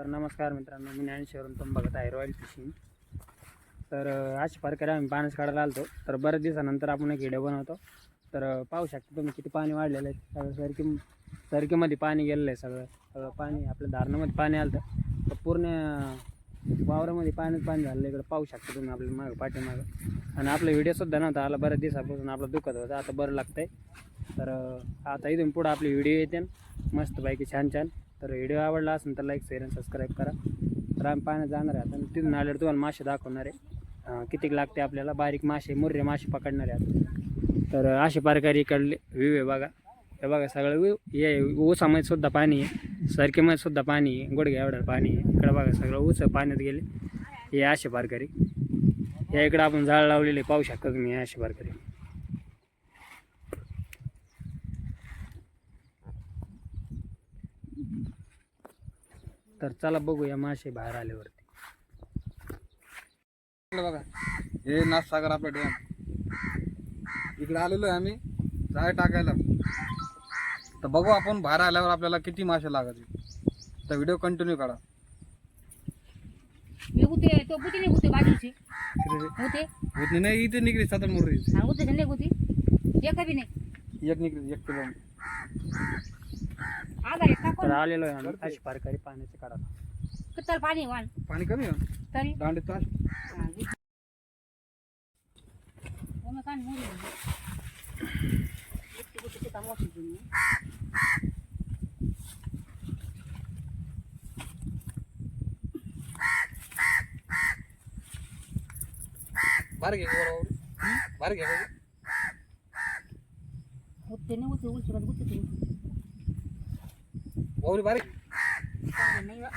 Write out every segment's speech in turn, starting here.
तर नमस्कार मित्रांनो मी ज्ञानेश्वरून तुम्ही बघत आहे रॉयल फिशिंग तर अशा प्रकारे आम्ही पाण्यास काढायला आलो तर बऱ्याच दिवसानंतर आपण एक व्हिडिओ बनवतो. तर पाहू शकता तुम्ही किती पाणी वाढलेलं आहे. सगळं सरकी सरकीमध्ये पाणी गेलेलं आहे सगळं. सगळं पाणी आपल्या धारणामध्ये पाणी आलं तर पूर्ण वावरामध्ये पाणीच पाणी झालेलं आहे. इकडं पाहू शकता तुम्ही आपल्या मागं पाठीमागं. आणि आपला व्हिडिओसुद्धा नव्हता आला. बऱ्याच दिवसापासून आपलं दुखत होतं. आता बरं लागतंय. तर आता इथून पुढं आपली व्हिडिओ येते. मस्तपैकी छान छान. तर व्हिडिओ आवडला असेल तर लाईक शेअर आणि सबस्क्राईब करा. तर आम्ही पाण्यात जाणार आहे. आता तिथून आल्यावर तुम्हाला मासे दाखवणार आहे. किती लागते आपल्याला? बारीक मासे मुर्रे मासे पकडणार आहे तर अं, अशा प्रकारे इकडले व्ह्यू आहे बघा. हे बघा सगळं व्यू हे ऊसामध्ये सुद्धा पाणी आहे. सरकीमध्ये सुद्धा पाणी आहे. गुडघ्या एवढं पाणी आहे. इकडं बघा सगळं ऊस पाण्यात गेले. हे असे प्रकारे. या इकडं आपण झाड लावलेले पाहू शकता तुम्ही हे असे प्रकारे. तर चला बघूया मासे बाहेर आल्यावरती. बघा. हे नाथसागर आपलं डॅम. इकडे आलेलो आहे आम्ही जाळे टाकायला. तर बघू आपण बाहेर आल्यावर आपल्याला किती मासे लागत तर व्हिडिओ कंटिन्यू करा तो नाही बाजूचे? होते इथे निघली सात मुर्री होते नाही होती एका बी नाही. एक निघली एक किलो. आधार एक तर टाकून आलेलो आहे आम्ही. अशा प्रकारे पाण्याचे काढायला किती पाणी वाण पाणी कमी आहे? तरी? दांडे तास हा. गुत्ती गुत्ती तिथं मोठी जुनी. बाहेर घे बरोबर बाहेर घे. होते नाही होते उलटी बाजू गुत्ती ती. बाहुली बाहेर घे. पाणी नाही वा.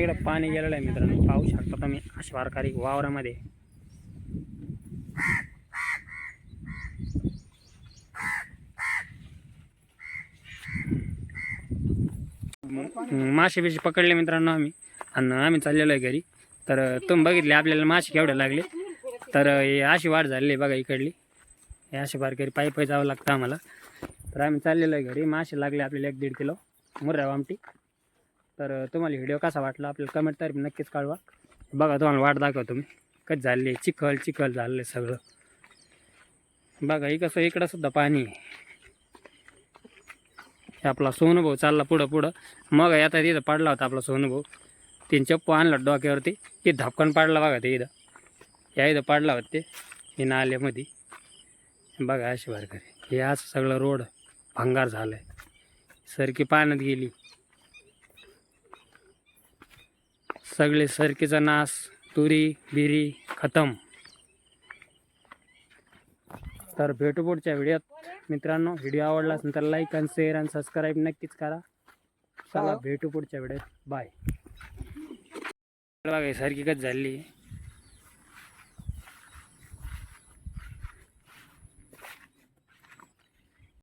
इकडं पाणी गेलेलं आहे मित्रांनो. पाहू शकता तुम्ही अशा प्रकारे वावरामध्ये. मासे बिशे पकडले मित्रांनो आम्ही. आणि आम्ही चाललेलो आहे घरी. तर तुम्ही बघितले आपल्याला मासे केवढे लागले. तर हे अशी वाढ झालेली आहे बघा इकडली. हे अशी बारकरी पायी पायी जावं लागतं आम्हाला. तर आम्ही चाललेलो आहे घरी. मासे लागले आपल्याला एक दीड किलो. मुर्रा आमटी तर तुम्हाला व्हिडिओ कसा वाटला आपल्याला कमेंट तरी नक्कीच कळवा. बघा तुम्हाला वाट दाखवतो मी. कधी आहे चिखल चिखल झालेलं आहे सगळं. बघा हे कसं इकडं सुद्धा पाणी आहे. हे आपला सोनूभाऊ चालला पुढं पुढं. मग आता तिथं पडला होता आपला सोनूभाऊ. तीन चप्पू आणला डोक्यावरती. ते धपकन पाडला बघा ते इथं. या इथं पाडला होता ते. हे नाल्यामध्ये. बघा अशी भरकर. हे असं सगळं रोड भंगार झालं आहे सरकी पाण्यात गेली. सगळे सरकीचा नाश तुरी बिरी खतम. तर भेटू पुढच्या व्हिडिओत. मित्रांनो व्हिडिओ आवडला असेल तर लाईक आणि शेअर आणि सबस्क्राईब नक्कीच करा. चला भेटू पुढच्या व्हिडिओत. बाय बघा सारखी कच झाली?